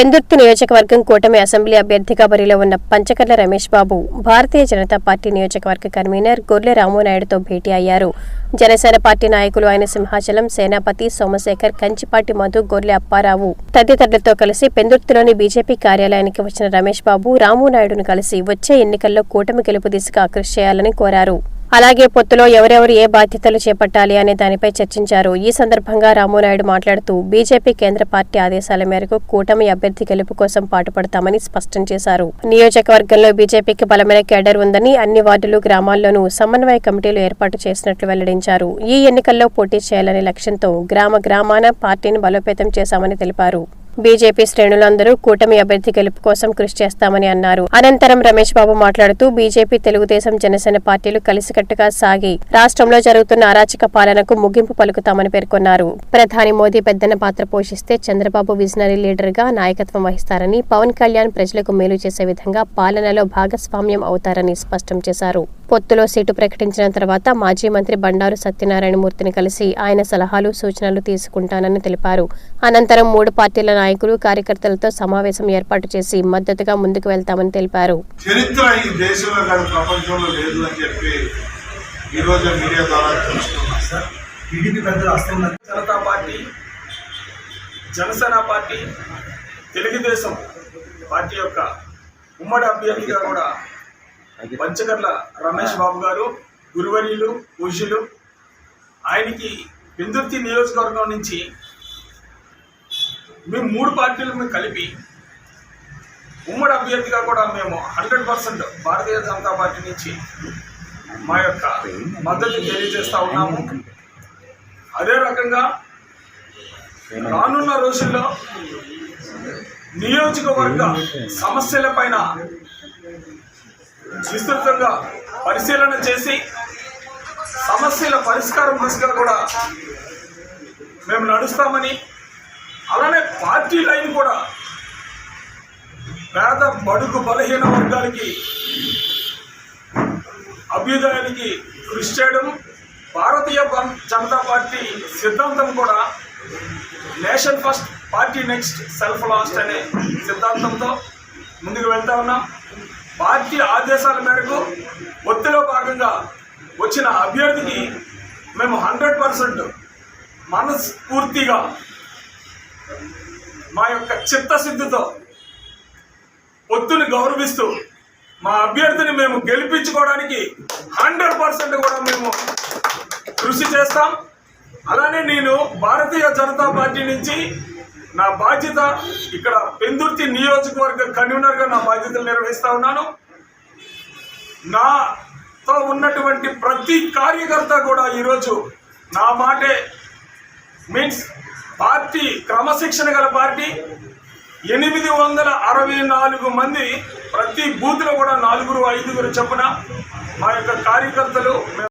పెందుర్తి నియోజకవర్గం కూటమి అసెంబ్లీ అభ్యర్థిగా బరిలో ఉన్న పంచకర్ల రమేష్ బాబు భారతీయ జనతా పార్టీ నియోజకవర్గ కన్వీనర్ గొర్లె రామునాయుడుతో భేటీ అయ్యారు. జనసేన పార్టీ నాయకులు ఆయన సింహాచలం సేనాపతి సోమశేఖర్ కంచిపాటి మధు గొర్లె అప్పారావు తదితరులతో కలిసి పెందుర్తిలోని బీజేపీ కార్యాలయానికి వచ్చిన రమేష్ బాబు రామునాయుడును కలిసి వచ్చే ఎన్నికల్లో కూటమి గెలుపు దిశగా కృషి చేయాలని కోరారు. అలాగే పొత్తులో ఎవరెవరు ఏ బాధ్యతలు చేపట్టాలి అనే దానిపై చర్చించారు. ఈ సందర్భంగా రామునాయుడు మాట్లాడుతూ బీజేపీ కేంద్ర పార్టీ ఆదేశాల మేరకు కూటమి అభ్యర్థి గెలుపు కోసం పాటుపడతామని స్పష్టం చేశారు. నియోజకవర్గంలో బీజేపీకి బలమైన కేడర్ ఉందని అన్ని వార్డులు గ్రామాల్లోనూ సమన్వయ కమిటీలు ఏర్పాటు చేసినట్లు వెల్లడించారు. ఈ ఎన్నికల్లో పోటీ చేయాలనే లక్ష్యంతో గ్రామ గ్రామాన పార్టీని బలోపేతం చేశామని తెలిపారు. బీజేపీ శ్రేణులందరూ కూటమి అభ్యర్థి గెలుపు కోసం కృషి చేస్తామని అన్నారు. అనంతరం రమేష్ బాబు మాట్లాడుతూ బీజేపీ తెలుగుదేశం జనసేన పార్టీలు కలిసికట్టుగా సాగి రాష్ట్రంలో జరుగుతున్న అరాచక పాలనకు ముగింపు పలుకుతామని పేర్కొన్నారు. ప్రధాని మోదీ పెద్దన పాత్ర పోషిస్తే చంద్రబాబు విజనరీ లీడర్గా నాయకత్వం వహిస్తారని పవన్ కళ్యాణ్ ప్రజలకు మేలు చేసే విధంగా పాలనలో భాగస్వామ్యం అవుతారని స్పష్టం చేశారు. పొత్తులో సీటు ప్రకటించిన తర్వాత మాజీ మంత్రి బండారు సత్యనారాయణమూర్తిని కలిసి ఆయన సలహాలు సూచనలు తీసుకుంటానని తెలిపారు. అనంతరం మూడు పార్టీల నాయకులు కార్యకర్తలతో సమావేశం ఏర్పాటు చేసి మద్దతుగా ముందుకు వెళ్తామని తెలిపారు. చరిత్ర ఈ దేశంలో కాదు ప్రపంచంలో లేదు అని చెప్పి ఈరోజు మీడియా ద్వారా తెలుసుకున్నాం. సార్ టీడీపీ పెద్దలు వస్తున్నారు Janata party Janasena party Telugu Desam party యొక్క ఉమ్మడి అభ్యర్థిగా కూడా పంచగర్ల రమేష్ బాబు గారు గురువర్యులు పూజ్యులు ఆయనకి పెందుర్తి నియోజకవర్గం నుంచి మేము మూడు పార్టీలను కలిపి ఉమ్మడి అభ్యర్థిగా కూడా మేము hundred percent Bharatiya Janata party నుంచి మా యొక్క మద్దతు తెలియజేస్తా ఉన్నాము. అదే రకంగా రానున్న రోజుల్లో నియోజకవర్గ సమస్యల పైన విస్తృతంగా పరిశీలన చేసి సమస్యల పరిష్కారం దిశగా కూడా మేము నడుస్తామని అలానే పార్టీ లైన్ కూడా పేద బడుగు బలహీన వర్గాలకి అభ్యుదయానికి కృషి చేయడం భారతీయ జనతా పార్టీ సిద్ధాంతం కూడా nation first party next self last అనే సిద్ధాంతంతో ముందుకు వెళ్తా ఉన్నాం. పార్టీ ఆదేశాల మేరకు ఒత్తిలో భాగంగా వచ్చిన అభ్యర్థికి మేము హండ్రెడ్ పర్సెంట్ మనస్ఫూర్తిగా మా యొక్క చిత్తశుద్ధితో ఒత్తుని గౌరవిస్తూ మా అభ్యర్థిని మేము గెలిపించుకోవడానికి హండ్రెడ్ పర్సెంట్ కూడా మేము కృషి చేస్తాం. అలానే నేను భారతీయ జనతా పార్టీ నుంచి నా బాధ్యత ఇక్కడ పెందుర్తి నియోజకవర్గ కన్వీనర్గా నా బాధ్యతలు నిర్వహిస్తా ఉన్నాను. నాతో ఉన్నటువంటి ప్రతి కార్యకర్త కూడా ఈరోజు నా మాటే మీన్స్ పార్టీ క్రమశిక్షణ గల పార్టీ. ఎనిమిది వందల అరవై నాలుగు మంది ప్రతి బూత్లో కూడా నాలుగురు ఐదుగురు చొప్పున మా యొక్క కార్యకర్తలు